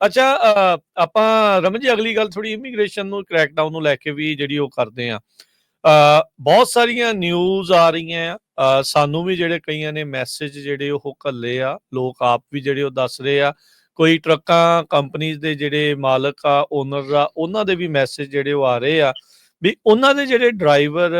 ਅੱਛਾ ਆਪਾਂ ਰਮਨ ਜੀ, ਅਗਲੀ ਗੱਲ ਥੋੜੀ ਇਮੀਗ੍ਰੇਸ਼ਨ ਨੂੰ ਕ੍ਰੈਕਡਾਊਨ ਨੂੰ ਲੈ ਕੇ ਵੀ ਜਿਹੜੀ ਉਹ ਕਰਦੇ ਆ ਬਹੁਤ ਸਾਰੀਆਂ ਨਿਊਜ਼ ਆ ਰਹੀਆਂ ਆ। ਸਾਨੂੰ ਵੀ ਜਿਹੜੇ ਕਈਆਂ ਨੇ ਮੈਸੇਜ ਜਿਹੜੇ ਉਹ ਘੱਲੇ ਆ। ਲੋਕ ਆਪ ਵੀ ਜਿਹੜੇ ਉਹ ਦੱਸ ਰਹੇ ਆ। ਕੋਈ ਟਰੱਕਾਂ ਕੰਪਨੀਆਂ ਦੇ ਜਿਹੜੇ ਮਾਲਕ ਆ ਓਨਰ ਆ, ਉਹਨਾਂ ਦੇ ਵੀ ਮੈਸੇਜ ਜਿਹੜੇ ਉਹ ਆ ਰਹੇ ਆ ਵੀ ਉਹਨਾਂ ਦੇ ਜਿਹੜੇ ਡਰਾਈਵਰ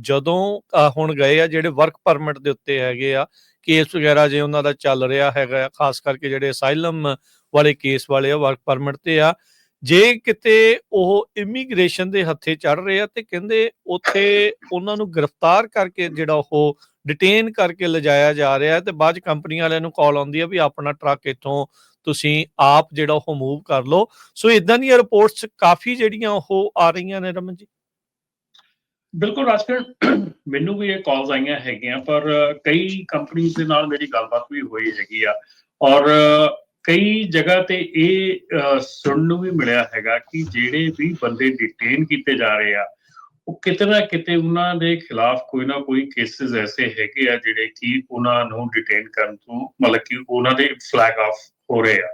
ਜਦੋਂ ਹੁਣ ਗਏ ਆ ਜਿਹੜੇ ਵਰਕ ਪਰਮਿਟ ਦੇ ਉੱਤੇ ਹੈਗੇ ਆ ਕੇਸ ਵਗੈਰਾ ਜੇ ਉਹਨਾਂ ਦਾ ਚੱਲ ਰਿਹਾ ਹੈਗਾ ਖਾਸ ਕਰਕੇ ਜਿਹੜੇ ਅਸਾਈਲਮ ਵਾਲੇ ਕੇਸ ਵਾਲੇ ਆ, ਵਰਕ ਪਰਮਿਟ ਤੇ ਆ। ਜੇ ਕਿਤੇ ਉਹ ਇਮੀਗ੍ਰੇਸ਼ਨ ਦੇ ਹੱਥੇ ਚੜ ਰਹੇ ਆ ਤੇ ਕਹਿੰਦੇ ਉੱਥੇ ਉਹਨਾਂ ਨੂੰ ਗ੍ਰਿਫਤਾਰ ਕਰਕੇ ਜਿਹੜਾ ਉਹ ਡਿਟੇਨ ਕਰਕੇ ਲਿਜਾਇਆ ਜਾ ਰਿਹਾ ਤੇ ਬਾਅਦ ਚ ਕੰਪਨੀ ਵਾਲਿਆਂ ਨੂੰ ਕਾਲ ਆਉਂਦੀ ਆ ਵੀ ਆਪਣਾ ਟਰੱਕ ਇੱਥੋਂ ਤੁਸੀਂ ਆਪ ਜਿਹੜਾ ਉਹ ਮੂਵ ਕਰ ਲਓ। ਸੋ ਇਦਾਂ ਦੀਆਂ ਰਿਪੋਰਟਸ ਕਾਫੀ ਜਿਹੜੀਆਂ ਉਹ ਆ ਰਹੀਆਂ ਨੇ ਰਮਨ ਜੀ। ਬਿਲਕੁਲ ਰਾਜਕਰਨ, ਮੈਨੂੰ ਵੀ ਇਹ ਕਾਲਸ ਆਈਆਂ ਹੈਗੀਆਂ, ਪਰ ਕਈ ਕੰਪਨੀਆਂ ਦੇ ਨਾਲ ਮੇਰੀ ਗੱਲਬਾਤ ਵੀ ਹੋਈ ਹੈਗੀ ਆ। ਔਰ ਕਈ ਜਗ੍ਹਾ ਤੇ ਇਹ ਸੁਣਨ ਨੂੰ ਵੀ ਮਿਲਿਆ ਹੈਗਾ ਕਿ ਜਿਹੜੇ ਵੀ ਬੰਦੇ ਡਿਟੇਨ ਕੀਤੇ ਜਾ ਰਹੇ ਆ ਉਹ ਕਿਤੇ ਨਾ ਕਿਤੇ ਉਹਨਾਂ ਦੇ ਖਿਲਾਫ ਕੋਈ ਨਾ ਕੋਈ ਕੇਸਿਸ ਐਸੇ ਹੈਗੇ ਆ ਜਿਹੜੇ ਕਿ ਉਹਨਾਂ ਨੂੰ ਡਿਟੇਨ ਕਰਨ ਤੋਂ ਮਤਲਬ ਕਿ ਉਹਨਾਂ ਦੇ ਫਲੈਗ ਆਫ ਹੋ ਰਹੇ ਆ।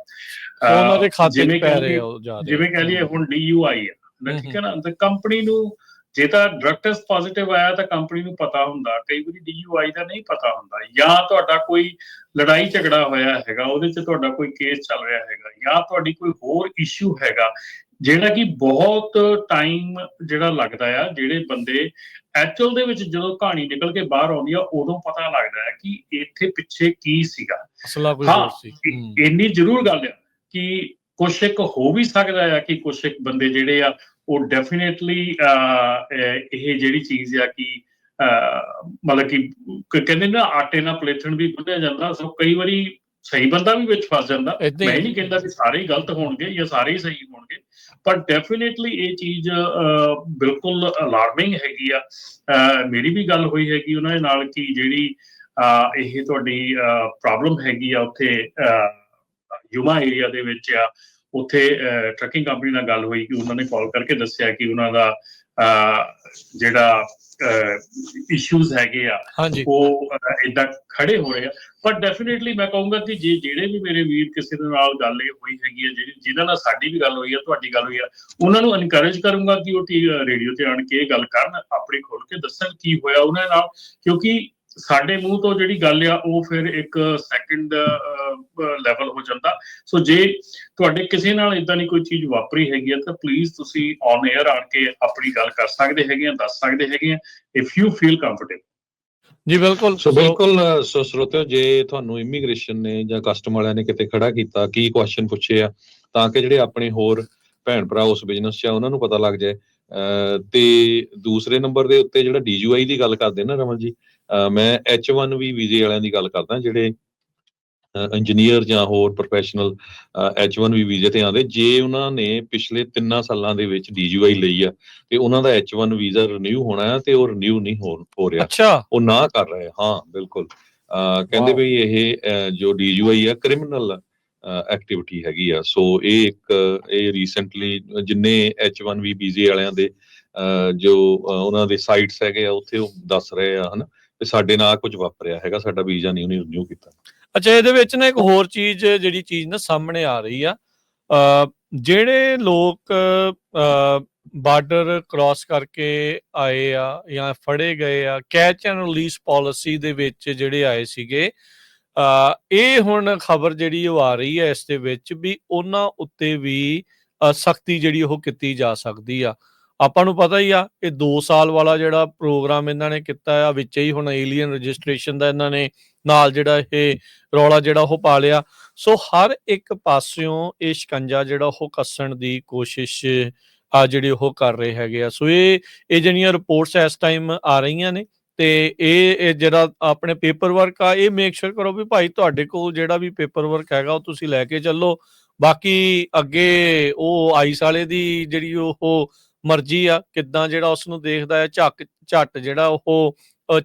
ਉਹਨਾਂ ਦੇ ਖਾਤੇ ਪੈ ਰਹੇ ਰਹੇ ਜਿਵੇਂ ਕਹਿ ਲਈਏ ਹੁਣ DUI ਆ ਠੀਕ ਹੈ। ਨਾ? ਤੇ ਕੰਪਨੀ ਨੂੰ ਜੇ ਤਾਂ ਡਰਗ ਟੈਸਟ ਪੋਜ਼ਿਟਿਵ ਆਇਆ ਤਾਂ ਕੰਪਨੀ ਨੂੰ ਪਤਾ ਹੁੰਦਾ ਕਈ ਵਾਰੀ DUI ਦਾ ਨਹੀਂ ਪਤਾ ਹੁੰਦਾ ਜਾਂ ਤੁਹਾਡਾ ਕੋਈ ਲੜਾਈ ਝਗੜਾ ਹੋਇਆ ਹੈਗਾ ਉਹਦੇ 'ਚ ਤੁਹਾਡਾ ਕੋਈ ਕੇਸ ਚੱਲ ਰਿਹਾ ਹੈਗਾ ਜਾਂ ਤੁਹਾਡੀ ਕੋਈ ਹੋਰ ਇਸ਼ੂ ਹੈਗਾ ਜਿਹੜਾ ਕਿ ਬਹੁਤ ਟਾਈਮ ਜਿਹੜਾ ਲੱਗਦਾ ਆ ਜਿਹੜੇ ਬੰਦੇ ਐਕਚੁਅਲ ਦੇ ਵਿੱਚ ਜਦੋਂ ਕਹਾਣੀ ਨਿਕਲ ਕੇ ਬਾਹਰ ਆਉਂਦੀ ਆ ਉਦੋਂ ਪਤਾ ਲੱਗਦਾ ਹੈ ਕਿ ਇੱਥੇ ਪਿੱਛੇ ਕੀ ਸੀਗਾ। ਅਸਲਾ ਕੋਈ ਹੋਰ ਸੀ। ਇੰਨੀ ਜ਼ਰੂਰ ਗੱਲ ਆ ਕਿ ਕੁਛ ਇੱਕ ਹੋ ਵੀ ਸਕਦਾ ਆ ਕਿ ਕੁਛ ਇੱਕ ਬੰਦੇ ਜਿਹੜੇ ਆ ਉਹ ਡੈਫੀਨੇਟਲੀ ਇਹ ਜਿਹੜੀ ਚੀਜ਼ ਆ ਕਿ ਮਤਲਬ ਕਿ ਕਹਿੰਦੇ ਨਾ ਆਟੇ ਨਾਲ ਪਲੇਥਣ ਵੀ ਗੁੰਨਿਆ ਜਾਂਦਾ ਸੋ ਕਈ ਵਾਰੀ ਸਹੀ ਬੰਦਾ ਵੀ ਵਿੱਚ ਫਸ ਜਾਂਦਾ। ਮੈਂ ਨਹੀਂ ਕਹਿੰਦਾ ਕਿ ਸਾਰੇ ਹੀ ਗਲਤ ਹੋਣਗੇ ਜਾਂ ਸਾਰੇ ਹੀ ਸਹੀ ਹੋਣਗੇ ਪਰ ਡੈਫੀਨੇਟਲੀ ਇਹ ਚੀਜ਼ ਬਿਲਕੁਲ ਅਲਾਰਮਿੰਗ ਹੈਗੀ ਆ। ਮੇਰੀ ਵੀ ਗੱਲ ਹੋਈ ਹੈਗੀ ਉਹਨਾਂ ਦੇ ਨਾਲ ਕਿ ਜਿਹੜੀ ਇਹ ਤੁਹਾਡੀ ਪ੍ਰੋਬਲਮ ਹੈਗੀ ਆ ਉੱਥੇ ਯੂਮਾ ਏਰੀਆ ਦੇ ਵਿੱਚ ਆ ਉੱਥੇ ਟਰੱਕਿੰਗ ਕੰਪਨੀ ਨਾਲ ਗੱਲ ਹੋਈ ਕਿ ਉਹਨਾਂ ਨੇ ਕਾਲ ਕਰਕੇ ਦੱਸਿਆ ਕਿ ਉਹਨਾਂ ਦਾ ਜਿਹੜਾ ਇਸ਼ੂਜ਼ ਹੈਗੇ ਆ ਉਹ ਇਦਾਂ ਖੜੇ ਹੋ ਰਹੇ ਆ। ਪਰ ਡੈਫੀਨਿਟਲੀ ਮੈਂ ਕਹੂੰਗਾ ਕਿ ਜੇ ਜਿਹੜੇ ਵੀ ਮੇਰੇ ਵੀਰ ਕਿਸੇ ਦੇ ਨਾਲ ਗੱਲ ਇਹ ਹੋਈ ਹੈਗੀ ਹੈ ਜਿਹੜੀ ਜਿਨ੍ਹਾਂ ਨਾਲ ਸਾਡੀ ਵੀ ਗੱਲ ਹੋਈ ਹੈ ਤੁਹਾਡੀ ਗੱਲ ਹੋਈ ਆ ਉਹਨਾਂ ਨੂੰ ਇਨਕਰੇਜ ਕਰੂੰਗਾ ਕਿ ਉਹ ਰੇਡੀਓ ਤੇ ਆਣ ਕੇ ਇਹ ਗੱਲ ਕਰਨ ਆਪਣੀ ਖੋਲ ਕੇ ਦੱਸਣ ਕੀ ਹੋਇਆ ਉਹਨਾਂ ਨਾਲ ਕਿਉਂਕਿ ਸਾਡੇ ਮੂੰਹ ਤੋਂ ਜਿਹੜੀ ਗੱਲ ਆ ਉਹ ਫਿਰ ਇੱਕ ਸੈਕੰਡ ਲੈਵਲ ਹੋ ਜਾਂਦਾ। ਸੋ ਜੇ ਤੁਹਾਡੇ ਕਿਸੇ ਨਾਲ ਇਦਾਂ ਦੀ ਕੋਈ ਚੀਜ਼ ਵਾਪਰੀ ਹੈਗੀ ਆ ਤਾਂ ਪਲੀਜ਼ ਤੁਸੀਂ ਔਨ 에ਅਰ ਆਣ ਕੇ ਆਪਣੀ ਗੱਲ ਕਰ ਸਕਦੇ ਹੈਗੇ ਆ ਦੱਸ ਸਕਦੇ ਹੈਗੇ ਆ ਇਫ ਯੂ ਫੀਲ ਕੰਫਰਟੇਬਲ ਜੀ ਬਿਲਕੁਲ। ਸੋ ਬਿਲਕੁਲ ਸੋ ਸਰੋਤਿਓ ਜੇ ਤੁਹਾਨੂੰ ਇਮੀਗ੍ਰੇਸ਼ਨ ਨੇ ਜਾਂ ਕਸਟਮ ਵਾਲਿਆਂ ਨੇ ਕਿਤੇ ਖੜਾ ਕੀਤਾ ਕੀ ਕੁਐਸਚਨ ਪੁੱਛੇ ਆ ਤਾਂ ਕਿ ਜਿਹੜੇ ਆਪਣੇ ਹੋਰ ਭੈਣ ਭਰਾ ਉਸ ਬਿਜ਼ਨਸ 'ਚ ਆ ਉਹਨਾਂ ਨੂੰ ਪਤਾ ਲੱਗ ਜਾਏ। ਤੇ ਦੂਸਰੇ ਨੰਬਰ ਦੇ ਉੱਤੇ ਜਿਹੜਾ ਡੀਯੂਆਈ ਦੀ ਗੱਲ ਕਰਦੇ ਨਾ ਰਮਨ ਜੀ ਮੈਂ H1V ਵੀਜ਼ੇ ਵਾਲਿਆਂ ਦੀ ਗੱਲ ਕਰਦਾ ਜਿਹੜੇ ਇੰਜੀਨੀਅਰ ਜਾਂ ਹੋਰ ਪ੍ਰੋਫੈਸ਼ਨਲ H1V ਵੀਜ਼ੇ ਤੇ ਆਉਂਦੇ ਜੇ ਉਹਨਾਂ ਨੇ ਪਿਛਲੇ 3 ਸਾਲਾਂ ਦੇ ਵਿੱਚ DUI ਲਈ ਆ ਤੇ ਉਹਨਾਂ ਦਾ H1 ਵੀਜ਼ਾ ਰਿਨਿਊ ਹੋਣਾ ਹੈ ਤੇ ਉਹ ਰਿਨਿਊ ਨਹੀਂ ਹੋ ਹੋ ਰਿਹਾ। ਅੱਛਾ। ਉਹ ਨਾ ਕਰ ਰਹੇ ਹਾਂ ਬਿਲਕੁਲ। ਕਹਿੰਦੇ. ਵੀ ਇਹ ਜੋ ਡੀਯੂਆਈ ਆ ਕ੍ਰਿਮੀਨਲ ਐਕਟੀਵਿਟੀ ਹੈਗੀ ਆ। ਸੋ ਇਹ ਇੱਕ ਇਹ ਰੀਸੈਂਟਲੀ ਜਿੰਨੇ H1V ਵੀਜ਼ੇ ਵਾਲਿਆਂ ਦੇ ਜੋ ਉਹਨਾਂ ਦੇ ਸਾਈਟਸ ਹੈਗੇ ਆ ਉੱਥੇ ਉਹ ਦੱਸ ਰਹੇ ਆ ਹਨਾ? ਤੇ ਸਾਡੇ ਨਾਲ ਕੁਝ ਵਾਪਰਿਆ ਹੈਗਾ, ਸਾਡਾ ਵੀਜ਼ਾ ਨਹੀਂ ਉਹਨੇ ਰਿਨਿਊ ਕੀਤਾ। ਅੱਛਾ, ਇਹਦੇ ਵਿੱਚ ਨਾ ਇੱਕ ਹੋਰ ਚੀਜ਼, ਜਿਹੜੀ ਚੀਜ਼ ਨਾ ਸਾਹਮਣੇ ਆ ਰਹੀ ਆ। ਜਿਹੜੇ ਲੋਕ ਬਾਰਡਰ ਕ੍ਰਾਸ ਕਰਕੇ ਆਏ ਆ ਜਾਂ ਫੜੇ ਗਏ ਆ ਕੈਚ ਐਂਡ ਰਿਲੀਜ਼ ਪਾਲਿਸੀ ਦੇ ਵਿੱਚ ਜਿਹੜੇ ਆਏ ਸੀਗੇ ਇਹ ਹੁਣ ਖਬਰ ਜਿਹੜੀ ਉਹ ਆ ਰਹੀ ਹੈ ਇਸ ਦੇ ਵਿੱਚ ਵੀ ਉਹਨਾਂ ਉੱਤੇ ਵੀ ਸਖਤੀ ਜਿਹੜੀ ਉਹ ਕੀਤੀ ਜਾ ਸਕਦੀ ਆ। ਆਪਾਂ ਨੂੰ ਪਤਾ ਹੀ ਆ, ਇਹ 2 ਸਾਲ ਵਾਲਾ ਜਿਹੜਾ ਪ੍ਰੋਗਰਾਮ ਇਹਨਾਂ ਨੇ ਕੀਤਾ ਆ, ਵਿੱਚ ਹੀ ਹੁਣ ਏਲੀਅਨ ਰਜਿਸਟ੍ਰੇਸ਼ਨ ਦਾ ਇਹਨਾਂ ਨੇ ਨਾਲ ਜਿਹੜਾ ਇਹ ਰੌਲਾ ਜਿਹੜਾ ਉਹ ਪਾ ਲਿਆ। ਸੋ ਹਰ ਇੱਕ ਪਾਸਿਓਂ ਇਹ ਸ਼ਿਕੰਜਾ ਜਿਹੜਾ ਉਹ ਕੱਸਣ ਦੀ ਕੋਸ਼ਿਸ਼ ਆ ਜਿਹੜੀ ਉਹ ਕਰ ਰਹੇ ਹੈਗੇ ਆ। ਸੋ ਇਹ ਇਹ ਜਿਹੜੀਆਂ ਰਿਪੋਰਟਸ ਇਸ ਟਾਈਮ ਆ ਰਹੀਆਂ ਨੇ ਤੇ ਇਹ ਇਹ ਜਿਹੜਾ ਆਪਣੇ ਪੇਪਰ ਵਰਕ ਆ, ਇਹ ਮੇਕ ਸ਼ੋਰ ਕਰੋ ਵੀ ਭਾਈ ਤੁਹਾਡੇ ਕੋਲ ਜਿਹੜਾ ਵੀ ਪੇਪਰ ਵਰਕ ਹੈਗਾ ਉਹ ਤੁਸੀਂ ਲੈ ਕੇ ਚੱਲੋ। ਬਾਕੀ ਅੱਗੇ ਉਹ ਆਈਸ ਵਾਲੇ ਦੀ ਜਿਹੜੀ ਉਹ ਮਰਜ਼ੀ ਆ ਕਿੱਦਾਂ ਜਿਹੜਾ ਉਸ ਨੂੰ ਦੇਖਦਾ ਹੈ ਝੱਕ ਝੱਟ ਜਿਹੜਾ ਉਹ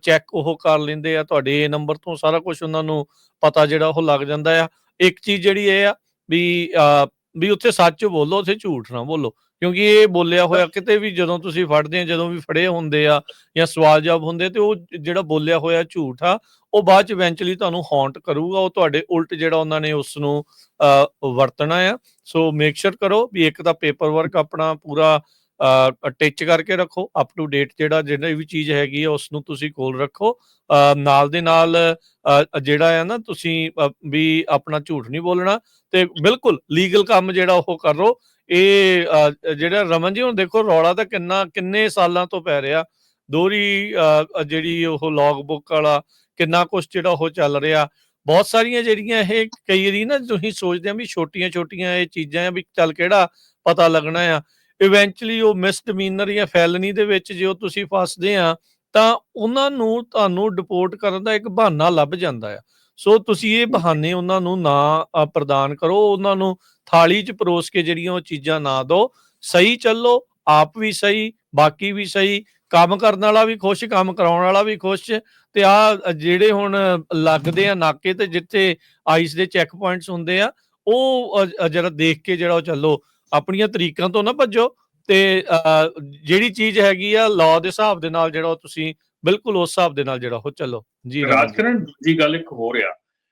ਚੈੱਕ ਉਹ ਕਰ ਲੈਂਦੇ ਆ ਤੁਹਾਡੇ ਇਹ ਨੰਬਰ ਤੋਂ ਸਾਰਾ ਕੁਝ ਉਹਨਾਂ ਨੂੰ ਪਤਾ ਜਿਹੜਾ ਉਹ ਲੱਗ ਜਾਂਦਾ ਆ। ਇੱਕ ਚੀਜ਼ ਜਿਹੜੀ ਇਹ ਆ ਵੀ ਵੀ ਉੱਥੇ ਸੱਚ ਬੋਲੋ ਉੱਥੇ ਝੂਠ ਨਾ ਬੋਲੋ ਕਿਉਂਕਿ ਇਹ ਬੋਲਿਆ ਹੋਇਆ ਕਿਤੇ ਵੀ ਜਦੋਂ ਤੁਸੀਂ ਫੜਦੇ ਆ ਜਦੋਂ ਵੀ ਫੜੇ ਹੁੰਦੇ ਆ ਜਾਂ ਸਵਾਲ ਜਵਾਬ ਹੁੰਦੇ ਤੇ ਉਹ ਜਿਹੜਾ ਬੋਲਿਆ ਹੋਇਆ ਝੂਠ ਆ ਉਹ ਬਾਅਦ ਚ ਇਵੈਂਚੁਅਲੀ ਤੁਹਾਨੂੰ ਹੌਂਟ ਕਰੂਗਾ ਉਹ ਤੁਹਾਡੇ ਉਲਟ ਜਿਹੜਾ ਉਹਨਾਂ ਨੇ ਉਸ ਨੂੰ ਵਰਤਣਾ ਆ। ਸੋ ਮੇਕ ਸ਼ੋਰ ਕਰੋ ਵੀ ਇੱਕ ਤਾਂ ਪੇਪਰ ਵਰਕ ਆਪਣਾ ਪੂਰਾ ਟਿਚ ਕਰਕੇ ਰੱਖੋ ਅਪ ਟੂ ਡੇਟ ਜਿਹੜਾ ਜਿਹੜੀ ਵੀ ਚੀਜ਼ ਹੈਗੀ ਆ ਉਸ ਨੂੰ ਤੁਸੀਂ ਕੋਲ ਰੱਖੋ। ਨਾਲ ਦੇ ਨਾਲ ਜਿਹੜਾ ਆ ਨਾ ਤੁਸੀਂ ਵੀ ਆਪਣਾ ਝੂਠ ਨਹੀਂ ਬੋਲਣਾ ਤੇ ਬਿਲਕੁਲ ਲੀਗਲ ਕੰਮ ਜਿਹੜਾ ਉਹ ਕਰੋ। ਇਹ ਜਿਹੜਾ ਰਮਨ ਜੀ ਹੁਣ ਦੇਖੋ ਰੌਲਾ ਤਾਂ ਕਿੰਨਾ ਕਿੰਨੇ ਸਾਲਾਂ ਤੋਂ ਪੈ ਰਿਹਾ। ਦੋਹਰੀ ਅ, ਜਿਹੜੀ ਉਹ ਲੌਗ ਬੁੱਕ ਵਾਲਾ ਕਿੰਨਾ ਕੁਝ ਜਿਹੜਾ ਉਹ ਚੱਲ ਰਿਹਾ। ਬਹੁਤ ਸਾਰੀਆਂ ਜਿਹੜੀਆਂ ਇਹ ਕਈ ਵਾਰੀ ਨਾ ਤੁਸੀਂ ਸੋਚਦੇ ਆ ਵੀ ਛੋਟੀਆਂ ਛੋਟੀਆਂ ਇਹ ਚੀਜ਼ਾਂ ਆ ਵੀ ਚੱਲ ਕਿਹੜਾ ਪਤਾ ਲੱਗਣਾ ਆ। ਇਵੈਂਚੁਅਲੀ ਉਹ ਮਿਸਡਮੀਨਰ ਜਾਂ ਫੈਲਨੀ ਦੇ ਵਿੱਚ ਜੇ ਤੁਸੀਂ ਫਸਦੇ ਆ ਤਾਂ ਉਹਨਾਂ ਨੂੰ ਤੁਹਾਨੂੰ ਡਿਪੋਰਟ ਕਰਨ ਦਾ ਇੱਕ ਬਹਾਨਾ ਲੱਭ ਜਾਂਦਾ ਆ। ਸੋ ਤੁਸੀਂ ਇਹ ਬਹਾਨੇ ਉਹਨਾਂ ਨੂੰ ਨਾ ਪ੍ਰਦਾਨ ਕਰੋ ਉਹਨਾਂ ਨੂੰ ਥਾਲੀ 'ਚ ਪਰੋਸ ਕੇ ਜਿਹੜੀਆਂ ਉਹ ਚੀਜ਼ਾਂ ਨਾ ਦਿਓ ਸਹੀ ਚੱਲੋ ਆਪ ਵੀ ਸਹੀ ਬਾਕੀ ਵੀ ਸਹੀ ਕੰਮ ਕਰਨ ਵਾਲਾ ਵੀ ਖੁਸ਼ ਕੰਮ ਕਰਾਉਣ ਵਾਲਾ ਵੀ ਖੁਸ਼ ਤੇ ਆ ਜਿਹੜੇ ਹੁਣ ਲੱਗਦੇ ਆ ਨਾਕੇ ਤੇ ਜਿੱਥੇ ਆਈਸ ਦੇ ਚੈੱਕ ਪੁਆਇੰਟਸ ਹੁੰਦੇ ਆ ਉਹ ਜਰਾ ਦੇਖ ਕੇ ਜਿਹੜਾ ਉਹ ਚੱਲੋ। ਆਪਣੀਆਂ ਤਰੀਕਾਂ ਤੋਂ ਨਾ ਭੱਜੋ ਤੇ ਅ, ਜਿਹੜੀ ਚੀਜ਼ ਹੈਗੀ ਆ ਲਾਅ ਦੇ ਹਿਸਾਬ ਦੇ ਨਾਲ ਜਿਹੜਾ ਉਹ ਤੁਸੀਂ ਬਿਲਕੁਲ ਉਸ ਹਿਸਾਬ ਦੇ ਨਾਲ ਜਿਹੜਾ ਉਹ ਚੱਲੋ ਜੀ ਰਮਨ ਜੀ। ਰਾਜਕਰਨ ਦੂਜੀ ਗੱਲ ਇੱਕ ਹੋ ਰਿਹਾ